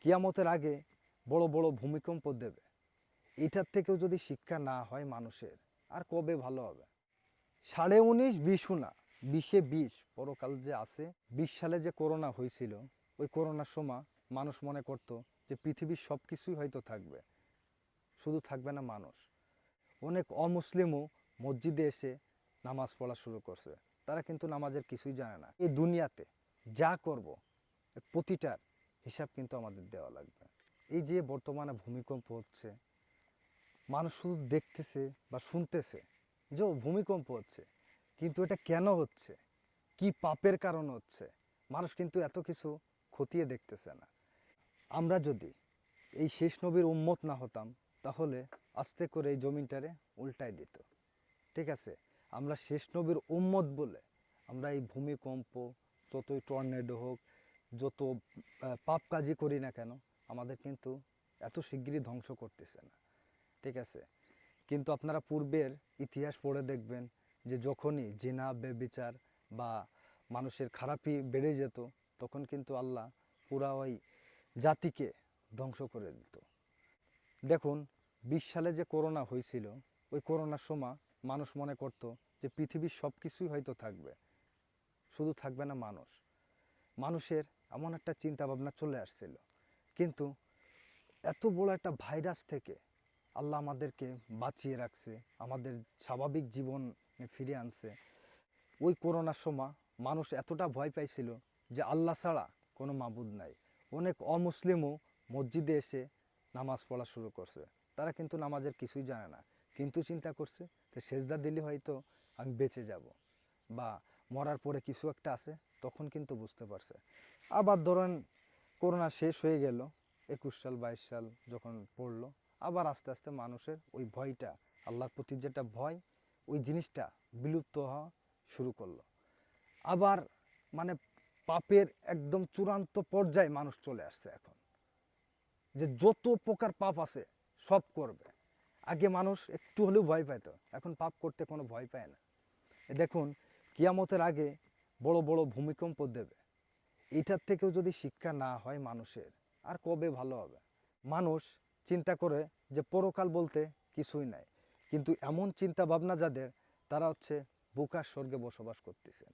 কিয়ামতের আগে বড় বড় ভূমিকম্প দেবে। এটার থেকেও যদি শিক্ষা না হয় মানুষের, আর কবে ভালো হবে? সাড়ে উনিশ, বিশ না, বিশে বিশ, পরকাল যে আছে, বিশ সালে যে করোনা হয়েছিল, ওই করোনার সময় মানুষ মনে করতো যে পৃথিবীর সব কিছুই হয়তো থাকবে। শুধু থাকবে না মানুষ। অনেক অমুসলিমও মসজিদে এসে নামাজ পড়া শুরু করছে। তারা কিন্তু নামাজের কিছুই জানে না। এই দুনিয়াতে যা করব, প্রতিটার হিসাব কিন্তু আমাদের দেওয়া লাগবে। এই যে বর্তমানে ভূমিকম্প হচ্ছে, মানুষ শুধু দেখতেছে বা শুনতেছে যে ভূমিকম্প হচ্ছে। কিন্তু এটা কেন হচ্ছে? কি পাপের কারণ হচ্ছে? মানুষ কিন্তু এত কিছু খতিয়ে দেখতেছে না। আমরা যদি এই শেষ নবীর উম্মত না হতাম, তাহলে আস্তে করে এই জমিনটারে উল্টাই দিত। ঠিক আছে? আমরা শেষ নবীর উম্মত বলে আমরা এই ভূমিকম্প, যতই টর্নেডো হোক যত পাপ কাজই করি না কেন, আমাদের কিন্তু এত শিগগিরই ধ্বংস করতেছে না। ঠিক আছে? কিন্তু আপনারা পূর্বের ইতিহাস পড়ে দেখবেন যে যখনই জিনা বেবিচার বা মানুষের খারাপই বেড়ে যেত, তখন কিন্তু আল্লাহ পুরা ওই জাতিকে ধ্বংস করে দিত। দেখুন, বিশ সালে যে করোনা হয়েছিল, ওই করোনার সময় মানুষ মনে করতো যে পৃথিবীর সব কিছুই হয়তো থাকবে। শুধু থাকবে না মানুষ। মানুষের এমন একটা চিন্তা ভাবনা চলে আসছিল। কিন্তু এত বড় একটা ভাইরাস থেকে আল্লাহ আমাদেরকে বাঁচিয়ে রাখছে, আমাদের স্বাভাবিক জীবন ফিরে আনছে। ওই করোনার সময় মানুষ এতটা ভয় পাইছিল যে আল্লাহ ছাড়া কোনো মাবুদ নাই। অনেক অমুসলিমও মসজিদে এসে নামাজ পড়া শুরু করছে। তারা কিন্তু নামাজের কিছুই জানে না। কিন্তু চিন্তা করছে যে সেজদা দিলে হয়তো আমি বেঁচে যাব বা মরার পরে কিছু একটা আছে, তখন কিন্তু বুঝতে পারছে। আবার ধরেন করোনা শেষ হয়ে গেল, একুশ সাল, বাইশ সাল যখন পড়ল, আবার আস্তে আস্তে মানুষের ওই ভয়টা, আল্লাহর প্রতি যেটা ভয়, ওই জিনিসটা বিলুপ্ত হওয়া শুরু করল। আবার মানে পাপের একদম চূড়ান্ত পর্যায়ে মানুষ চলে আসছে এখন। যে যত প্রকার পাপ আছে, সব করবে। আগে মানুষ একটু হলেও ভয় পেত এখন পাপ করতে কোনো ভয় পায় না। দেখুন কিয়ামতের আগে বড় বড় ভূমিকম্প দেবে। এটার থেকেও যদি শিক্ষা না হয় মানুষের, আর কবে ভালো হবে? মানুষ চিন্তা করে যে পরকাল বলতে কিছুই নাই। কিন্তু এমন চিন্তা ভাবনা যাদের, তারা হচ্ছে বোকার স্বর্গে বসবাস করতেছেন।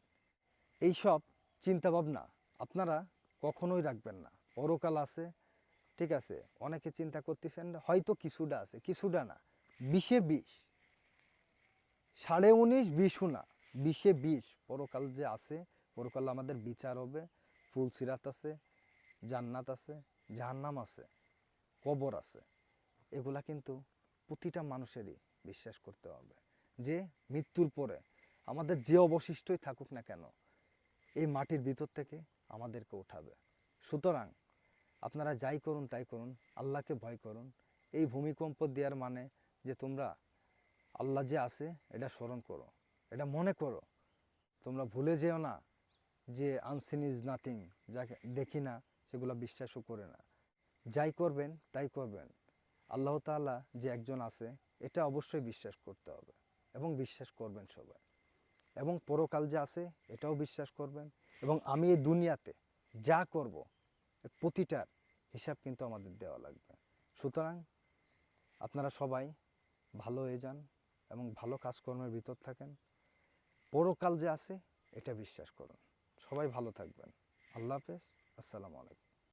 এইসব চিন্তা ভাবনা আপনারা কখনোই রাখবেন না। পরকাল আছে, ঠিক আছে, অনেকে চিন্তা করতেছেন, হয়তো কিছুটা আছে, কিছুটা না, বিশে বিশ, সাড়ে উনিশ, বিশ না। বিশে বিশ পরকাল যে আছে, পরকাল আমাদের বিচার হবে, ফুল সিরাত আছে, জান্নাত আছে, জাহান্নাম আছে, কবর আছে। এগুলা কিন্তু প্রতিটা মানুষেরই বিশ্বাস করতে হবে যে মৃত্যুর পরে আমাদের যে অবশিষ্টই থাকুক না কেন, এই মাটির ভিতর থেকে আমাদেরকে উঠাবে। সুতরাং আপনারা যাই করুন তাই করুন, আল্লাহকে ভয় করুন। এই ভূমিকম্প দেওয়ার মানে যে তোমরা আল্লাহ যে আছে, এটা স্মরণ করো। এটা মনে করো। তোমরা ভুলে যেও না যে আনসিন ইজ নাথিং যাকে দেখি না, সেগুলো বিশ্বাসও করে না। যাই করবেন, তাই করবেন। আল্লাহ তাআলা যে একজন আছে, এটা অবশ্যই বিশ্বাস করতে হবে এবং বিশ্বাস করবেন সবাই। এবং পরকাল যে আছে, এটাও বিশ্বাস করবেন। এবং আমি এই দুনিয়াতে যা করব প্রতিটার হিসাব কিন্তু আমাদের দেওয়া লাগবে। সুতরাং আপনারা সবাই ভালো হয়ে যান এবং ভালো কাজকর্মের ভিতর থাকেন। পরকাল যে আছে এটা বিশ্বাস করুন। সবাই ভালো থাকবেন। আল্লাহ হাফেজ। আসসালামু আলাইকুম।